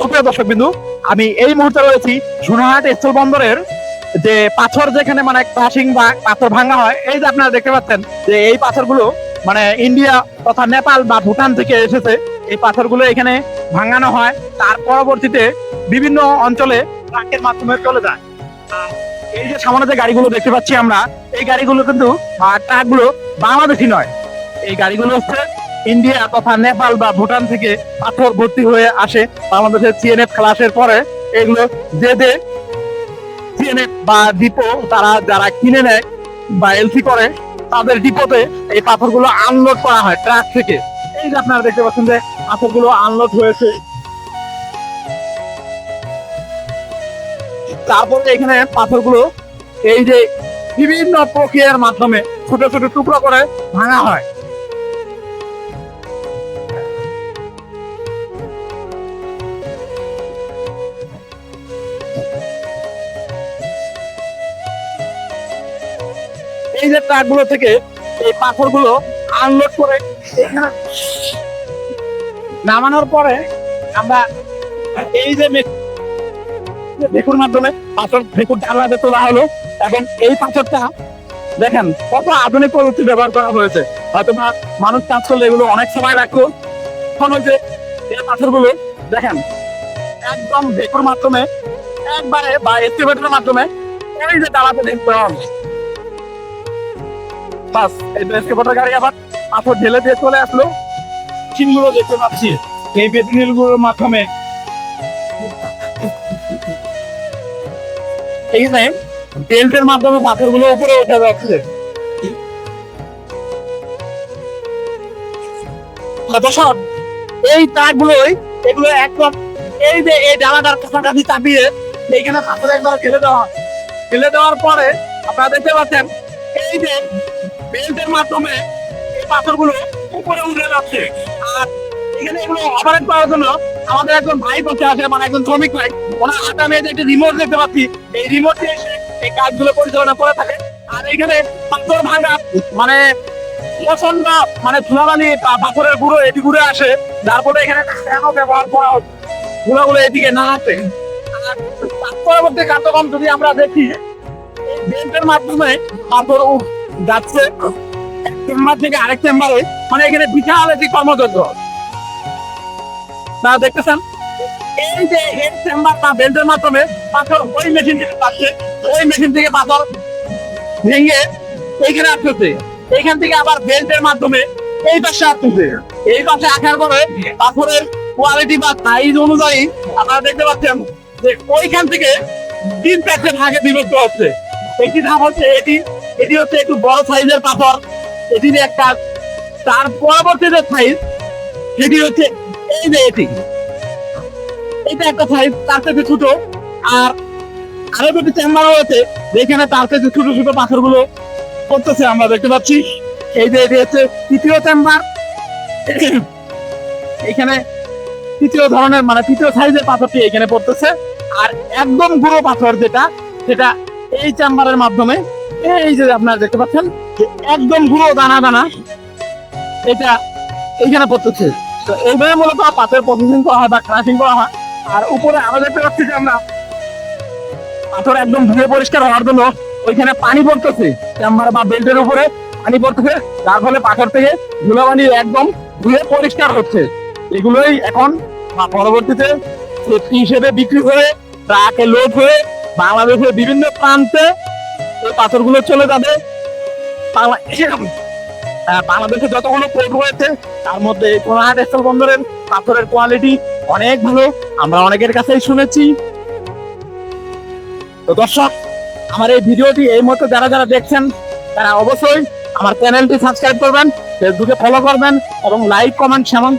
সুপ্রিয় দর্শক বিন্দু, আমি এই মুহূর্তে রয়েছি সোনাহাট স্থল বন্দরের যে পাথর যেখানে মানে ক্রাশিং বা পাথর ভাঙা হয়, এই যে আপনারা দেখতে পাচ্ছেন যে এই পাথরগুলো মানে ইন্ডিয়া তথা নেপাল বা ভুটান থেকে এসেছে। এই পাথরগুলো এখানে ভাঙানো হয়, তার পরবর্তীতে বিভিন্ন অঞ্চলে ট্রাকের মাধ্যমে চলে যায়। এই যে সামনে যে গাড়িগুলো দেখতে পাচ্ছি আমরা, এই গাড়িগুলো কিন্তু ট্রাকগুলো বাংলাদেশি নয়। এই গাড়িগুলো হচ্ছে ইন্ডিয়া তথা নেপাল বা ভুটান থেকে পাথর ভর্তি হয়ে আসে বাংলাদেশের সিএনএফ ক্লাসের পরে। এগুলো যে যে সিএনএফ বা ডিপো তারা যারা কিনে নেয় বা এলসি করে, তাদের ডিপোতে এই পাথরগুলো আনলোড করা হয় ট্রাক থেকে। এই যে আপনারা দেখতে পাচ্ছেন যে পাথরগুলো আনলোড হয়েছে। তারপরে এখানে পাথরগুলো এই যে বিভিন্ন প্রক্রিয়ার মাধ্যমে ছোট ছোট টুকরো করে ভাঙা হয়। এই যে ট্রাকগুলো থেকে এই পাথরগুলো আনলোড করে নামানোর পরে আমরা এই যে ভেকুর মাধ্যমে পাথর ভেকুর ঢালাতে তোলা হলো এবং এই পাথরটা দেখেন কত আধুনিক প্রযুক্তি ব্যবহার করা হয়েছে। হয়তো মানুষ কাজ করলে এগুলো অনেক সময় লাগতো। এখন ওই যে এই পাথরগুলো দেখেন, একদম ভেকুর মাধ্যমে, একবারে বা এস্টিমেটের মাধ্যমে এই যে ডালাতে দেখতে হবে বাস, এই এস্টিমেটের গাড়ি আবার পাথর ঢেলে দিয়ে চলে আসলো। চিনগুলো দেখতে পাচ্ছি। এই বেদিনীলগুলোর মাধ্যমে। এইখানে বেল্টের মাধ্যমে পাথরগুলো উপরে উঠে যাচ্ছে। দর্শক এই তারগুলোই এগুলো একদম এই যে এই ডালাটার কাছাকাছি চাপিয়ে এইখানে পাথর একবার ফেলে দেওয়া হয়। ফেলে দেওয়ার পরে আপনারা দেখতে পাচ্ছেন, এই যে বেল্টের মাধ্যমে এই পাথরগুলো উপরে উঠে যাচ্ছে। আর এখানে এগুলো অপারেট করার জন্য আমাদের একজন ভাই বসে আছে মানে একজন শ্রমিক ভাই। ওনার হাতে আমি একটি রিমোট দেখতে পাচ্ছি। এই রিমোট দিয়ে এসে এই কাজগুলো পরিচালনা করে থাকে। আর এখানে পাথর ভাঙা মানে প্রচণ্ড মানে ধুলাবালি বা পাথরের গুঁড়ো এটি ঘুরে আসে। ফলে এখানে কেন ব্যবহার করা হচ্ছে। গুঁড়োগুলো এদিকে না আসে। তার পরবর্তী কার্যক্রম যদি আমরা দেখি বেল্টের মাধ্যমে পাথর যাচ্ছে। চেম্বার থেকে আরেক চেম্বারে। মানে এখানে বিশাল একটি কর্মযজ্ঞ না, দেখতেছেন? এই যে হেড চেম্বার বা বেল্টের মাধ্যমে পাথর ওই মেশিন থেকে পাচ্ছে। ওই মেশিন থেকে পাথর ভেঙে এইখানে আসতেছে। এইখান থেকে আবার বেল্টের মাধ্যমে এই পাশে আসতেছে। এই পাশে আসার পরে পাথরের কোয়ালিটি বা সাইজ অনুযায়ী আপনারা দেখতে পাচ্ছেন যে ওইখান থেকে তিন প্যাকেট ভাগে বিভক্ত হচ্ছে। একটি ধাপ হচ্ছে এটি এটি হচ্ছে একটু বড় সাইজের পাথর এটি একটা, তার পরবর্তী যে সাইজ সেটি হচ্ছে এই যে এটি। এটা একটা সাইজ তার থেকে ছোট। আর আরও দুটি চেম্বার রয়েছে যেখানে তার থেকে ছোট ছোট পাথরগুলো করতেছে আমরা দেখতে পাচ্ছি। এই যে এটি হচ্ছে তৃতীয় চেম্বার এখানে তৃতীয় ধরনের মানে তৃতীয় সাইজের পাথরটি এখানে পড়তেছে। আর একদম গুঁড়ো পাথর যেটা, সেটা এই চেম্বারের মাধ্যমে, এই যে আপনারা দেখতে পাচ্ছেন একদম গুঁড়ো দানা দানা এটা এইখানে পড়তেছে। তো এইভাবে মূলত পাথরের প্রসেসিং করা হয় বা ক্রাশিং করা হয়। আর উপরে আমরা দেখতে পাচ্ছি যে আমরা পাথর একদম ধুয়ে পরিষ্কার হওয়ার জন্য ওইখানে পানি পড়তেছে। চেম্বার বা বেল্টের উপরে পানি পড়তেছে, যার ফলে পাথর থেকে ধুলাবালি একদম ধুয়ে পরিষ্কার হচ্ছে। এগুলোই এখন পরবর্তীতে হিসেবে বিক্রি হয়ে ট্রাকে লোড হয়ে বাংলাদেশের বিভিন্ন প্রান্তে এই পাথরগুলো চলে যাবে। বাংলা- বাংলাদেশে যতগুলো পোর্ট রয়েছে, তার মধ্যে বন্দরের পাথরের কোয়ালিটি অনেক ভালো। আমরা অনেকের কাছেই শুনেছি। তো দর্শক, আমার এই ভিডিওটি এই মুহূর্তে যারা যারা দেখছেন, তারা অবশ্যই আমার চ্যানেলটি সাবস্ক্রাইব করবেন, ফেসবুকে ফলো করবেন এবং লাইক কমেন্ট সেমন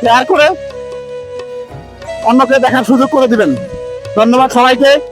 শেয়ার করে অন্যকে দেখার সুযোগ করে দিবেন। ধন্যবাদ সবাইকে।